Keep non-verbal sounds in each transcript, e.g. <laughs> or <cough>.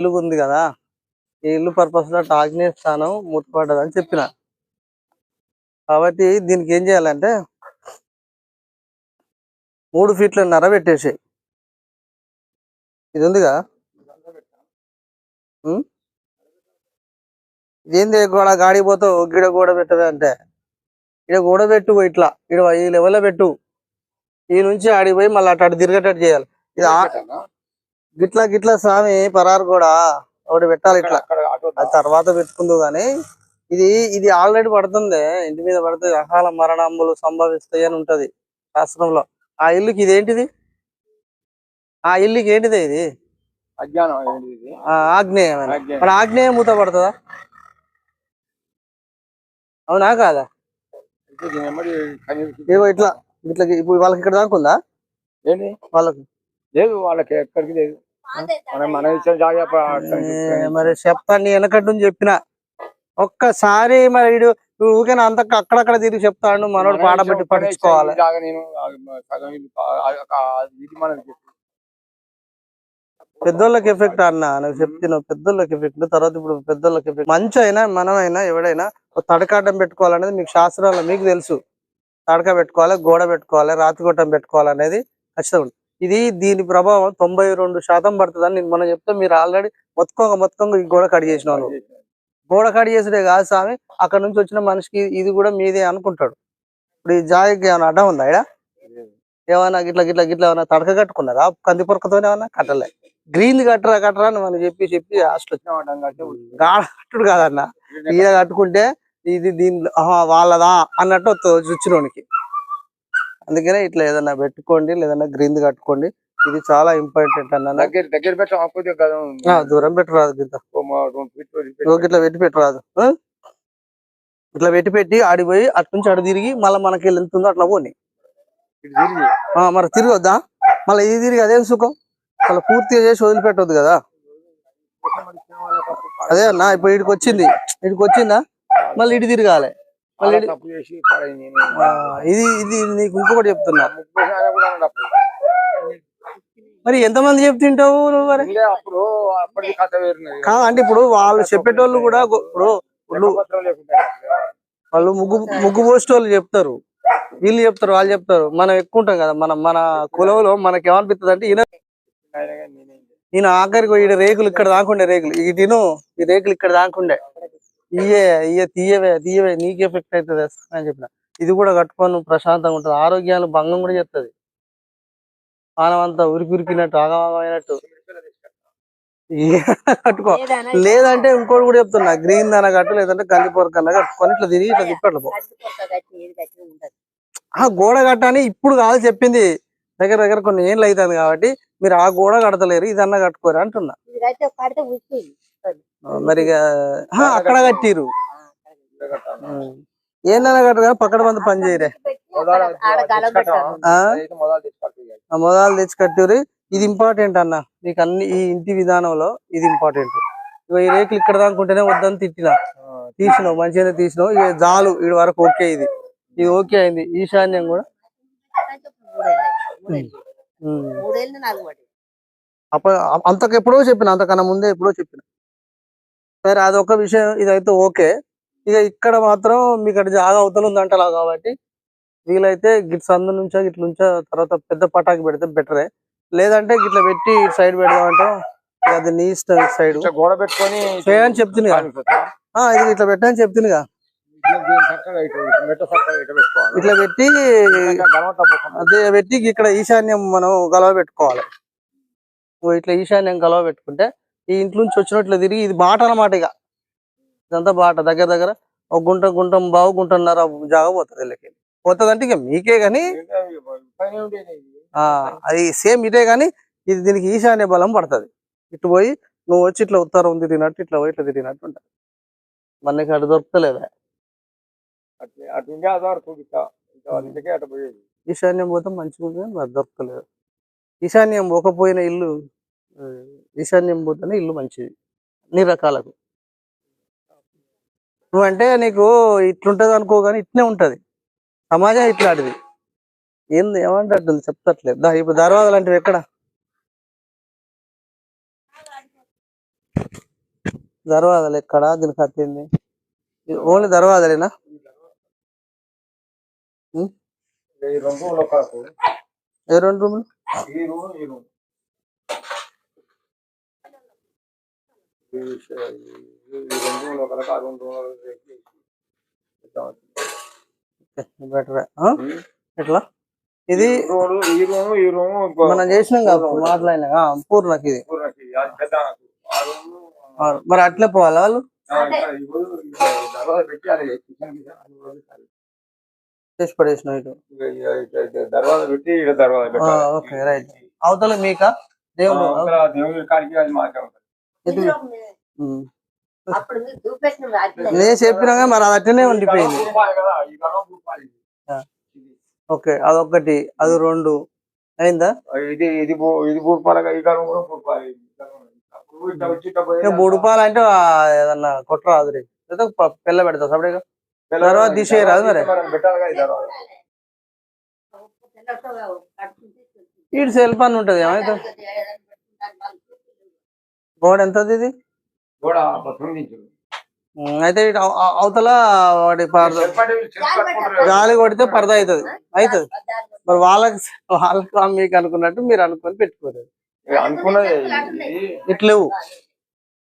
ఇల్లు ఉంది కదా. ఈ ఇల్లు పర్పస్లో ఆగ్నేయ స్థానం మూతపడ్డది అని చెప్పిన. కాబట్టి దీనికి ఏం చేయాలంటే మూడు ఫీట్ల నర పెట్టేసి ఇది ఉందిగా ఇదేంది గోడ గాడి పోతావు గిడ గోడ పెట్టవే అంటే? ఇక్కడ గోడ పెట్టు ఇట్లా. ఇక్కడ ఈ లెవెల్లో పెట్టు. ఈ నుంచి ఆడికి పోయి మళ్ళీ అటు అటు తిరిగేటట్టు చేయాలి. ఇది గిట్లా గిట్లా స్వామి పరారు కూడా ఒకటి పెట్టాలి ఇట్లా. అది తర్వాత పెట్టుకుందు గానీ ఇది ఇది ఆల్రెడీ పడుతుంది ఇంటి మీద పడితే అకాల మరణములు సంభవిస్తాయి అని ఉంటది శాస్త్రంలో. ఆ ఇల్లుకి ఇదేంటిది? ఆ ఇల్లుకి ఏంటిది ఇది? అజ్ఞానం ఏంటి ఇది? ఆ ఆగ్నేయమైన? అజ్ఞానం. మన ఆగ్నేయం మూత పడుతుందా? అవునా కాదా? ఇగో ఇట్లా ఇట్లా ఇప్పుడు వాళ్ళకి ఇక్కడ దాకా ఉందా? ఏంటి? వాళ్ళకి? లేదు వాళ్ళకి ఎక్కడికి లేదు. మరి చెప్తాను వెనకట్టు నుంచి చెప్పిన. ఒక్కసారి మరి వీడు ఊరికే అంత అక్కడక్కడ తిరిగి చెప్తాడు మనోడు పాట పెట్టి పట్టించుకోవాలి. పెద్దోళ్ళకి ఎఫెక్ట్ అన్న నాకు చెప్తున్నావు పెద్దోళ్ళకి ఎఫెక్ట్ తర్వాత ఇప్పుడు పెద్దోళ్ళకి ఎఫెక్ట్. మంచి అయినా మనమైనా ఎవడైనా ఒక తడకాటం పెట్టుకోవాలనేది మీకు శాస్త్రాల్లో మీకు తెలుసు. తడక పెట్టుకోవాలి గోడ పెట్టుకోవాలి రాతిగొట్టం పెట్టుకోవాలనేది ఖచ్చితంగా. ఇది దీని ప్రభావం తొంభై రెండు శాతం పడుతుందని నేను మనం చెప్తే మీరు ఆల్రెడీ మొత్తంగా మొత్తంగా ఈ గోడ కడి చేసిన వాళ్ళు గోడ కడి చేసుడే కాదు స్వామి అక్కడ నుంచి వచ్చిన మనిషికి ఇది కూడా మీదే అనుకుంటాడు. ఇప్పుడు ఈ జాయికి ఏమైనా అడ్డం ఉందా ఇక్కడ ఏమైనా గిట్ల గిట్ల గిట్ల ఏమైనా తడక కట్టుకున్నారా? కంది పొరకతోనే ఏమన్నా కట్టలే? గ్రీన్ కట్టరా కట్టరా అని మనం చెప్పి చెప్పి హాస్టల్ వచ్చిన కంటే కట్టుడు కాదన్న. ఈడ కట్టుకుంటే ఇది దీని వాళ్ళదా అన్నట్టు వస్తుంది చుచ్చినోనికి అందుకనే ఇట్లా ఏదైనా పెట్టుకోండి లేదన్నా గ్రీన్ కట్టుకోండి. ఇది చాలా ఇంపార్టెంట్ అన్న. దగ్గర పెట్టాం దూరం పెట్టరాదు ఇట్లా పెట్టి పెట్టరాదు? ఇట్లా పెట్టి పెట్టి ఆడిపోయి అటు నుంచి అటు తిరిగి మళ్ళీ మనకి ఎంత ఉందో అట్లా పోని. మరి తిరిగి. వద్దా మళ్ళీ ఇది తిరిగి అదేం సుఖం. మళ్ళీ పూర్తిగా చేసి వదిలిపెట్టొద్దు కదా. అదే అన్న ఇప్పుడు ఇడికి వచ్చింది ఇడికి వచ్చిందా మళ్ళీ ఇటు తిరగాలి. ఇది ఇది నీకు ఇంకొకటి చెప్తున్నా. మరి ఎంతమంది చెప్తుంటావు నువ్వు మరి? అంటే ఇప్పుడు వాళ్ళు చెప్పేటోళ్ళు కూడా ఇప్పుడు వాళ్ళు ముగ్గు ముగ్గు పోసేటోళ్ళు చెప్తారు. వీళ్ళు చెప్తారు వాళ్ళు చెప్తారు. మనం ఎక్కువ ఉంటాం కదా మనం మన కులంలో మనకి ఏమనిపిస్తుంది అంటే ఈయన నేనేం. ఈయన ఆఖరికి ఈ రేకులు ఇక్కడ దాకుండే రేకులు. ఈ తిను ఈ రేకులు ఇక్కడ దాకుండే ఇయ్యే ఇయ్యే తీయవే తీయవే నీకు ఎఫెక్ట్ అవుతుంది అని చెప్పిన. ఇది కూడా కట్టుకొని ప్రశాంతంగా ఉంటుంది. ఆరోగ్యాలు భంగం కూడా చేస్తుంది పానం అంతా ఉరికి ఉరికినట్టు ఆగమైనట్టు కట్టుకో. లేదంటే ఇంకోటి కూడా చెప్తున్నా. గ్రీన్ దాన కట్టు లేదంటే గంది పొరకన్నా కట్టుకొని ఇట్లా తిరిగి ఇట్లా తిప్పట్లు ఆ గోడ కట్టని ఇప్పుడు కాదు చెప్పింది. దగ్గర దగ్గర కొన్ని ఏళ్ళు అవుతుంది కాబట్టి మీరు ఆ గోడ కడతలేరు ఇదన్నా కట్టుకోరు అంటున్నా. మరి ఇక, ఆ, అక్కడ కట్టిరు ఏందన్నా కట్టు కానీ పక్కన మంది పని చేయరే. మొదలు తెచ్చి కట్టిరు. ఇది ఇంపార్టెంట్ అన్న. మీకు అన్ని ఈ ఇంటి విధానంలో ఇది ఇంపార్టెంట్. ఇగో ఈ రేకులు ఇక్కడ దాకుంటేనే వద్దని తిట్టిన. తీసినావు మంచిగానే తీసినావు. ఇక జాలు ఇడి వరకు ఓకే ఇది. ఇది ఓకే అయింది. ఈశాన్యం కూడా. మూడేళ్ళు. నాలుగు పడి అప్ప అంతకు ఎప్పుడో చెప్పిన అంతకన్నా ముందే ఎప్పుడో చెప్పిన. సరే అదొక విషయం ఇదైతే ఓకే. ఇక ఇక్కడ మాత్రం మీకు అక్కడ జాగా అవతల ఉందంటలా కాబట్టి వీలైతే గిట్ సందు నుంచో ఇట్ల నుంచో తర్వాత పెద్ద పటాకి పెడితే బెటరే. లేదంటే గిట్ల పెట్టి సైడ్ పెడదామంటే అది నీ ఇష్టం సైడ్. గోడ పెట్టుకొని చేయని చెప్తుంది ఇది ఇట్లా పెట్టని చెప్తుందిగా ఇట్లా పెట్టి అదే పెట్టి ఇక్కడ ఈశాన్యం మనం గలవ పెట్టుకోవాలి. ఇట్లా ఈశాన్యం గలవ పెట్టుకుంటే ఈ ఇంట్లో నుంచి వచ్చినట్లు తిరిగి ఇది బాట అన్నమాట ఇక. ఇదంతా బాట దగ్గర దగ్గర ఒక గుంట గుంటం బావు గుంటన్నర జాగా పోతుంది వీళ్ళకి. పోతుంది అంటే ఇక మీకే. ఆ అది సేమ్ ఇదే గాని ఇది దీనికి ఈశాన్య బలం పడుతుంది. ఇటు పోయి నువ్వు వచ్చి ఇట్లా ఉత్తరం తిరిగినట్టు ఇట్లా పోయి ఇట్లా తిరిగినట్టు ఉంటుంది. మనకి అటు పోయేది. ఈశాన్యం పోతే మంచిగా ఉంటుంది కానీ దొరకలేదు ఈశాన్యం పోకపోయిన ఇల్లు ఈశాన్యం పోతేనే ఇల్లు మంచిది. అన్ని రకాలకు. నువ్వంటే నీకు ఇట్లుంటది అనుకో కానీ ఇట్నే ఉంటది. సమాజం ఇట్లాంటిది. ఏంది? ఏమంటట్టుంది చెప్తట్లేదు. దా ఇప్పుడు దర్వాజాలు అంటే ఎక్కడ? దర్వాజాలు ఎక్కడ? దీనికి కత్తింది ఓన్లీ దర్వాజాలేనా? ఏ రెండు రూములు? ఈ రెండు ఒక రెండు. <laughs> బెటర్? ఎట్లా? ఇది మనం చేసినాం కదా మాట్లాడినా పూర్ణకి ఇది. మరి అట్లే పోవాలా వాళ్ళు? చేసి పడేసిన ఇటు. దర్వాజా పెట్టి దర్వాజా ఓకే రైట్. అవతల మీకా? దేవుడు కాడికి అది నేను చెప్పినాగా మరి అది అట్లనే ఉండిపోయింది. ఓకే అదొకటి అది రెండు. అయిందా? ఇది ఇది ఇది బూర్పాలగా ఈ కూడా అంటే ఏదన్నా కొట్టరాదు రే పిల్ల పెడతా సపరేట్గా. తర్వాత తీసేయరాదు మరి? ఇటు సెల్ఫ్ అని ఉంటది ఏమైతే గోడ ఎంతది ఇది? అయితే ఇటు అవ- అవ- అవతల వాడి. గాలి కొడితే పరద అవుతుంది అవుతుంది మరి వాళ్ళకి వాళ్ళకి మీకు అనుకున్నట్టు మీరు అనుకొని పెట్టుకోరు. ఇక అనుకున్నది. ఇట్లేవు.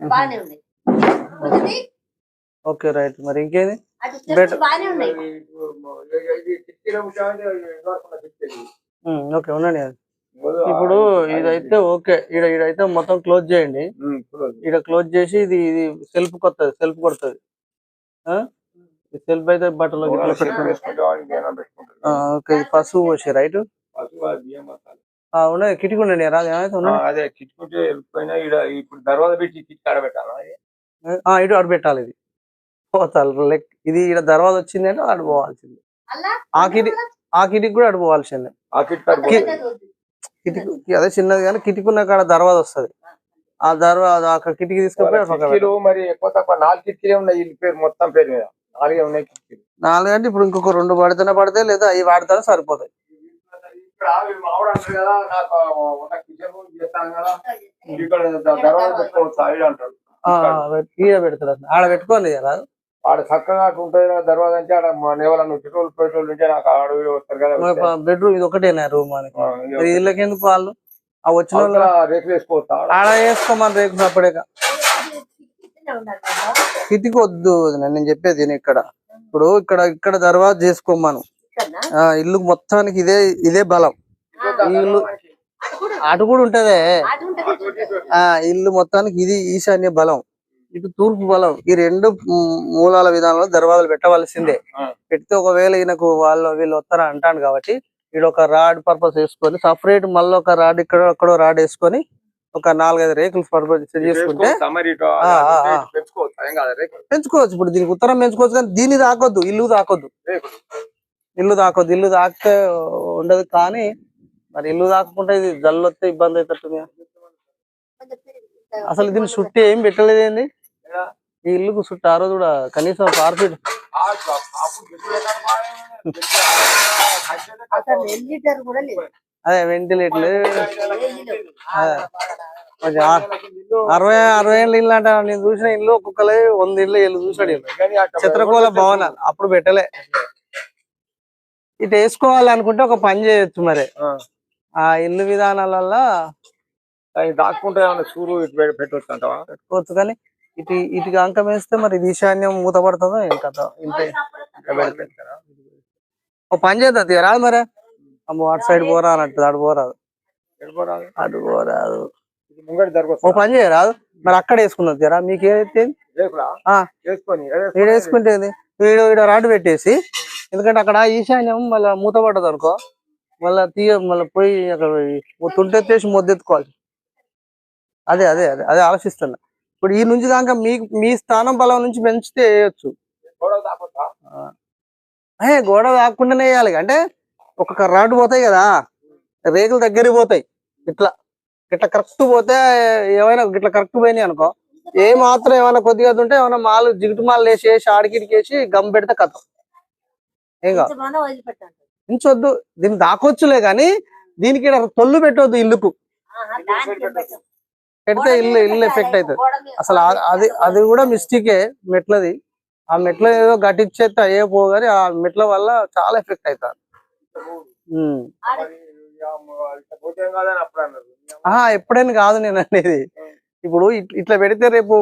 బానే ఉంది. ఇది ఓకే రైట్. మరి ఇంకేది? ఉన్నాయి. ఉమ్, ఓకే ఉండండి ఇప్పుడు ఇదైతే ఓకే ఈడ ఈడైతే మొత్తం క్లోజ్ చేయండి. ఈడ క్లోజ్ చేసి ఇది ఇది సెల్ఫ్ కొత్తది సెల్ఫ్ కొడుతుంది. సెల్ఫ్ అయితే బట్టలు ఓకే ఇది పసుపు పోసి రైట్? పసుపు, ఆ బియ్యం మసాలా. ఉన్నది కిటికీ ఉండండి రాదు. ఏమైతే ఉండండి. అదే ఇప్పుడు దర్వాజా పెట్టి కిటికీ ఆడ పెట్టాలా ఆ, ఇటు అటు పెట్టాలి ఇది. లెక్ ఇది ఇక్కడ దర్వాజ వచ్చింది అంటే అటు పోవాల్సింది ఆ కిటి ఆ కిటికి కూడా అటు పోవాల్సిందే. ఆ కిటికీ ఆడ అదే చిన్నది కానీ కిటికి ఉన్న కాడ దర్వాజ వస్తుంది. ఆ దర్వాజ అక్కడ కిటికీ తీసుకుపోయి. మరి ఎక్కువ తక్కువ నాలుగు కిటికీలే ఉన్నాయి ఇల్లు పేరు మొత్తం పేరు మీద. నాలుగే ఉన్నాయి కిటికీలు. నాలుగు అంటే ఇప్పుడు ఇంకొక రెండు పడితేనే పడతాయి లేదా అవి వాడితేనే సరిపోతాయి. కదా కదా. ఈడ. ఆడ పెట్టుకోండి రాదు ఆడ చక్కగా అటు ఉంటుంది కదా దర్వాజా అంటే ఆడ ఎవరన్నా పెట్రోల్ పెట్రోల్ ఉంటే నాకు ఆడ వస్తారు కదా బెడ్రూమ్ ఇది ఒకటేనా రూమ్ వీళ్ళకి ఎందుకు వాళ్ళు? ఆ వచ్చిన వాళ్ళు రేకులు వేసుకోవచ్చా ఆడ వేసుకోమని రేపు కదా. కిటికీ వద్దు నేను చెప్పేది నేను ఇక్కడ. ఇప్పుడు ఇక్కడ ఇక్కడ దర్వాజ చేసుకోమను. ఇల్లు మొత్తానికి ఇదే ఇదే బలం. ఇల్లు అటు కూడా ఉంటది. ఆ ఇల్లు మొత్తానికి ఇది ఈశాన్య బలం. ఇటు తూర్పు బలం ఈ రెండు మూలాల విధానంలో దర్వాజాలు పెట్టవలసిందే. పెడితే ఒకవేళ ఈయనకు వాళ్ళు వీళ్ళు వస్తారా అంటాను కాబట్టి ఇక్కడ ఒక రాడ్ పర్పస్ వేసుకొని సపరేట్ మళ్ళీ ఒక రాడ్ ఇక్కడ అక్కడో రాడ్ వేసుకొని ఒక నాలుగైదు రేకులు పర్పస్ చేసుకుంటే. పెంచుకోవచ్చు ఇప్పుడు దీనికి ఉత్తరం పెంచుకోవచ్చు కానీ దీన్ని తాకొద్దు ఇల్లు తాకొద్దు ఇల్లు తాకొద్దు ఇల్లు తాకితే ఉండదు కానీ మరి ఇల్లు తాకకుండా ఇది జల్లు వస్తే ఇబ్బంది అవుతుంది అసలు దీన్ని చుట్టూ ఏం పెట్టలేదు ఏంది ఏడా? ఈ ఇల్లుకు చుట్టూ ఆ రోజు కూడా కనీసం కార్పెట్ ఆ, అప్పుడు గెలిచేదాన్ని బాగానే ఉంది. గెలిచేదాన్ని అసలు వెల్లిటర్ కూడా లేదు. అదే వెంటిలేట్లు ఆ, కొంచెం ఆ- అరవై అరవై ఏళ్ళు ఇల్లు అంట నేను చూసిన ఇల్లు ఒక్కొక్కలే వంద ఇల్లు ఇల్లు చూసాడు ఇల్లు కానీ అట్లా చిత్రకోల భవనాలు అప్పుడు పెట్టలే. ఇటు వేసుకోవాలనుకుంటే ఒక పని చేయొచ్చు మరి. ఆ. ఇల్లు విధానాలల్ల దాన్ని దాక్కుంటే సూరు ఇటు పె- పెట్టొచ్చు అంటావా? పెట్టుకోవచ్చు కానీ ఇటు ఇటుకి అంకం వేస్తే మరి ఇది ఈశాన్యం మూత పడుతుందో ఏం ఇంతే పెడతారా? ఒక పని చేద్దాం రాదు మరి? అమ్మో అటు సైడ్ పోరా అన్నట్టు అటు పోరాదు. అటు పోరాదు. ఓ పని చేయరాదు మరి అక్కడ వేసుకుందాం తీరా? మీకు ఏదైతే వీడు వేసుకుంటేది వీడు వీడు రాడ్ పెట్టేసి ఎందుకంటే అక్కడ ఈశాన్యం మళ్ళీ మూత పడ్డది అనుకో మళ్ళా తీయ మళ్ళీ పోయి అక్కడ తుంటెత్తేసి మొద్దెత్తుకోవాలి అదే అదే అదే అదే ఆలోచిస్తున్నా. ఇప్పుడు ఈ నుంచి దాకా మీ మీ స్థానం బలం నుంచి పెంచితే వేయొచ్చు. గోడ దాక్కుండానే వేయాలి. అంటే ఒక్కొక్క రాడ్ పోతాయి కదా రేకులు దగ్గరికి పోతాయి. ఇట్లా ఇట్లా కరెక్ట్ పోతే ఏమైనా ఇట్లా కరెక్ట్ పోయినాయి అనుకో ఏ మాత్రం ఏమైనా కొద్దిగా ఉంటే ఏమైనా మాలు జిగుటు మాలు వేసి వేసి ఆడికిడికేసి గమ్ పెడితే కథ. ఏం కాదు. ఉంచొద్దు. దీన్ని దాకొచ్చులే కానీ దీనికి తొల్లు పెట్టొద్దు ఇల్లుకు. పెడితే ఇల్లు ఇల్లు ఎఫెక్ట్ అవుతుంది. అసలు అది అది కూడా మిస్టేకే మెట్లది. ఆ మెట్ల ఏదో గట్టించేస్తే అయ్యే పోగాని ఆ మెట్ల వల్ల చాలా ఎఫెక్ట్ అవుతారు ఎప్పుడైనా కాదు నేను అనేది. ఇప్పుడు ఇట్- ఇట్లా పెడితే రేపు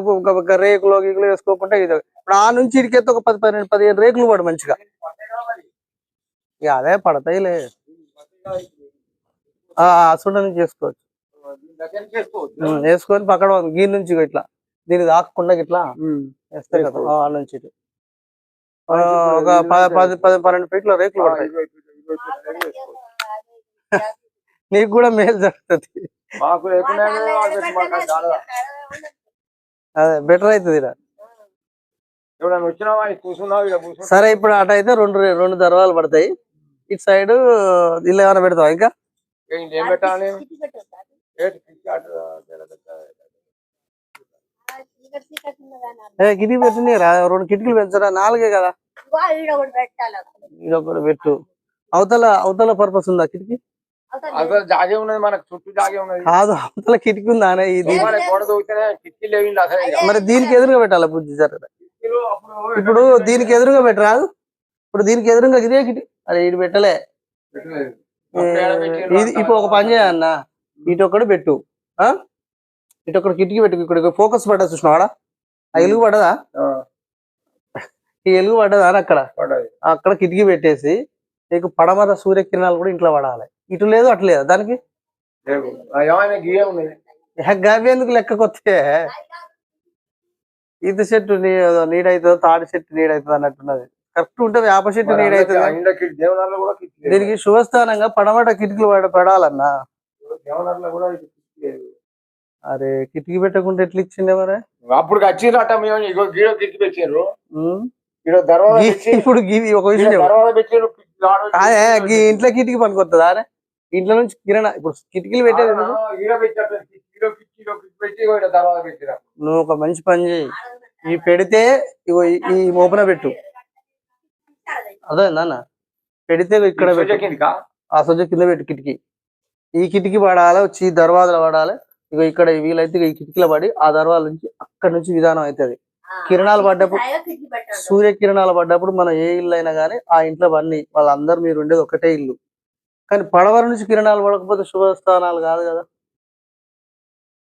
రేకులో గీకులు వేసుకోకుండా ఇది ఇప్పుడు ఆ నుంచి ఇడికెత్తే ఒక పది పదిహేను పదిహేను రేకులు పడు మంచిగా. ఇక అదే పడతాయిలే. ఆ అసుండ నుంచి చేసుకోవచ్చు దీని దగ్గర చేసుకోవచ్చు ఉమ్, వేసుకొని పక్కన గీ నుంచి ఇట్లా దీన్ని దాకకుండా ఇట్లా వేస్తే కదా నుంచి ఒక పది పది పన్నెండు ఫీట్ల రేకులు పడతాయి. నీకు కూడా మేలు జరుగుతుంది అదే బెటర్ అవుతుంది కూర్చున్నావు సరే ఇప్పుడు అటు అయితే రెండు రెండు దర్వాలు పడతాయి ఇటు సైడ్ ఇల్లు ఏమైనా పెడతావా ఇంకా ఇంకా ఏం పెట్టాలి కిటికీ పెట్టింది రా రెండు కిటికీలు పెంచరా నాలుగే కదా. ఈడ ఒకటి పెట్టాలి ఇది ఒకటి పెట్టు. అవతల అవతల పర్పస్ ఉందా కిటికీ? అసలు జాగే ఉన్నది మనకు చుట్టూ జాగే ఉన్నది. కాదు అవతల కిటికీ ఉందా అనే ఇది. మరి దీనికి ఎదురుగా పెట్టాలి బుద్ధి సరే ఇప్పుడు దీనికి ఎదురుగా పెట్టరాదు ఇప్పుడు దీనికి ఎదురుగా ఇదే కిటికీ. అరే ఇది పెట్టలే. ఇది ఇప్పుడు ఒక పని చేయన్న ఇటు ఒకటి పెట్టు. ఇటు ఒకటి కిటికీ పెట్టు ఇక్కడ ఫోకస్ పడ్డా చూసినావాడా ఆ ఎలుగు పడదా ఆ, ఈ ఎలుగు పడ్డదా అని అక్కడ? పడ్డది. అక్కడ కిటికీ పెట్టేసి నీకు పడమర సూర్యకిరణాలు కూడా ఇంట్లో పడాలి. ఇటు లేదు అటు లేదు. దానికి? గవి ఎందుకు లెక్కకొస్తే ఈత చెట్టు నీ నీడ్ అవుతుందో తాడి చెట్టు నీడ్ అవుతుంది అన్నట్టున్నది. కరెక్ట్ ఉంటే వేప చెట్టు నీడ్ అవుతుంది ఇండ కిటి దేవనార్లో కూడా కిటికీ లేదు. దీనికి శుభస్థానంగా పడమట కిటికీలు పడ పడాలన్నా. అరే కిటికీ పెట్టకుండా ఎట్లా ఇచ్చిండే మరి? అప్పుడు మేము ఇగో గీడ కిటికీ పెట్టారు ఉమ్. ఈడ దర్వాజా గీ- పెట్టి ఇప్పుడు ఒక ఈడ విషయం. దర్వాజా పెట్టారు అదే ఇంట్లో కిటికీ పనికొస్తుందా అరే? ఇంట్లో నుంచి కిరణ ఇప్పుడు కిటికీలు పెట్టేది ఎందుకు? ఆ, ఈడ పెట్టారు కిటికీలో కిటికీలో కిటికీ పెట్టి ఇగో ఈడ దర్వాజా పెట్టిరా నువ్వు ఒక మంచి పని చేయి. ఈ పెడితే ఇగో ఈ- ఈ మోపున పెట్టు. అదే నాన్న పెడితే ఇక్కడ పెట్టు. ఆ సొజ్జ కింద పెట్టు కిటికీ. ఈ కిటికీ పడాలి వచ్చి ఈ దర్వాజలు పడాలి? ఇక ఇక్కడ వీలైతే ఈ కిటికీలో పడి ఆ దర్వాజ నుంచి అక్కడ నుంచి విధానం అవుతుంది కిరణాలు పడ్డప్పుడు సూర్య కిరణాలు పడ్డప్పుడు మనం ఏ ఇల్లు అయినా కానీ ఆ ఇంట్లో అన్ని వాళ్ళందరూ మీరు ఉండేది ఒకటే ఇల్లు. కానీ పడవర నుంచి కిరణాలు పడకపోతే శుభ స్థానాలు కాదు కదా.